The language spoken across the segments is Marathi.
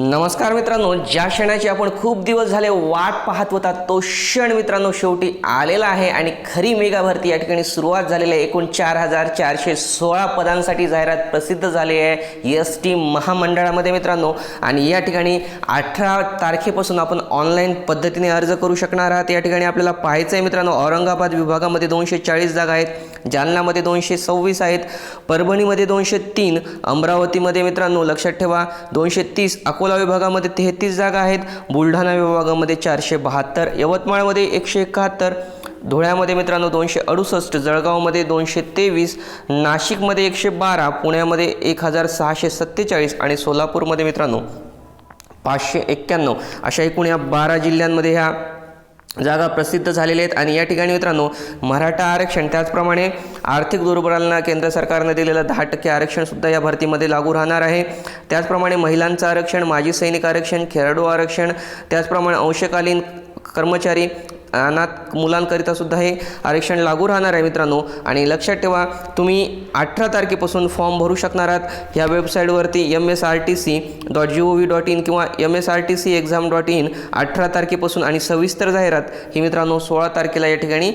नमस्कार मित्रांनो ज्या क्षणाची आपण खूप दिवस झाले वाट पाहत होता तो क्षण मित्रांनो शेवटी आलेला आहे आणि खरी मेगा भरती या ठिकाणी सुरुवात झालेली आहे. एकूण चार हजार चारशे सोळा पदांसाठी जाहिरात प्रसिद्ध झाली आहे एस टी महामंडळामध्ये मित्रांनो. आणि या ठिकाणी अठरा तारखेपासून आपण ऑनलाईन पद्धतीने अर्ज करू शकणार आहात. या ठिकाणी आपल्याला पाहायचं आहे मित्रांनो औरंगाबाद विभागामध्ये दोनशे चाळीस जागा आहेत जालनामध्ये दोनशे सव्वीस आहेत परभणीमध्ये दोनशे तीन अमरावतीमध्ये मित्रांनो लक्षात ठेवा दोनशे तीस अकोला विभागामध्ये तेहतीस जागा आहेत. बुलढाणा विभागामध्ये चारशे बहात्तर यवतमाळमध्ये एकशे एकाहत्तर धुळ्यामध्ये मित्रांनो दोनशे अडुसष्ट जळगावमध्ये दोनशे तेवीस नाशिकमध्ये एकशे बारा पुण्यामध्ये एक हजार सहाशे सत्तेचाळीस आणि सोलापूरमध्ये मित्रांनो पाचशे एक्क्याण्णव. अशा एकूण या बारा जिल्ह्यांमध्ये ह्या जागा प्रसिद्ध झालेल्या आहेत. आणि या ठिकाणी मित्रांनो मराठा आरक्षण त्याचप्रमाणे आर्थिक दुर्बलांना केंद्र सरकारनं दिलेलं दहा टक्के आरक्षणसुद्धा या भरतीमध्ये लागू राहणार आहे. त्याचप्रमाणे महिलांचं आरक्षण माजी सैनिक आरक्षण खेळाडू आरक्षण त्याचप्रमाणे अंशकालीन कर्मचारी अनाथ मुलांकरिता सुद्धा हे आरक्षण लागू राहणार आहे मित्रांनो. आणि लक्षात ठेवा तुम्ही अठरा तारखेपासून फॉर्म भरू शकणार आहात. ह्या वेबसाईटवरती M S R T C dot G O V dot in किंवा M S R T C exam dot in अठरा तारखेपासून आणि सविस्तर जाहिरात ही मित्रांनो सोळा तारखेला या ठिकाणी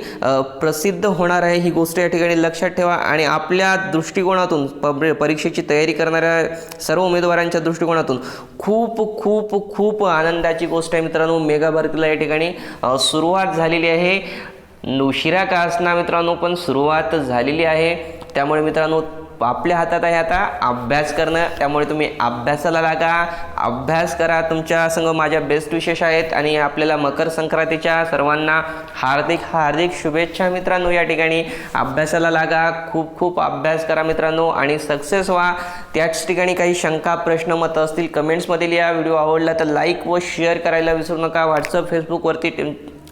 प्रसिद्ध होणार आहे. ही गोष्ट या ठिकाणी लक्षात ठेवा आणि आपल्या दृष्टिकोनातून पब परीक्षेची तयारी करणाऱ्या सर्व उमेदवारांच्या दृष्टिकोनातून खूप खूप खूप आनंदाची गोष्ट आहे मित्रांनो. मेगा भरतीला या ठिकाणी सुरुवात सुरुवात झालेली आहे. उशिरा का असणार मित्रांनो पण सुरुवात झालेली आहे. त्यामुळे मित्रांनो आपल्या हातात आहे आता अभ्यास करणं. त्यामुळे तुम्ही अभ्यासाला लागा. अभ्यास करा. तुमच्या संग माझ्या बेस्ट विशेष आहेत. आणि आपल्याला मकर संक्रांतीच्या सर्वांना हार्दिक हार्दिक शुभेच्छा मित्रांनो या ठिकाणी. अभ्यासाला लागा. खूप खूप अभ्यास करा मित्रांनो. आणि सक्सेस व्हा. त्याच ठिकाणी काही शंका प्रश्न मतं असतील कमेंट्समध्ये लिहा. व्हिडिओ आवडला तर लाईक व शेअर करायला विसरू नका. व्हॉट्सअप फेसबुकवरती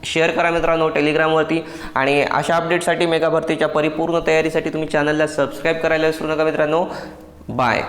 शेअर करा मित्रांनो टेलिग्रामवरती आणि अशा अपडेटसाठी मेगा भरतीच्या परिपूर्ण तयारीसाठी तुम्ही चॅनलला सबस्क्राईब करायला विसरू नका मित्रांनो. बाय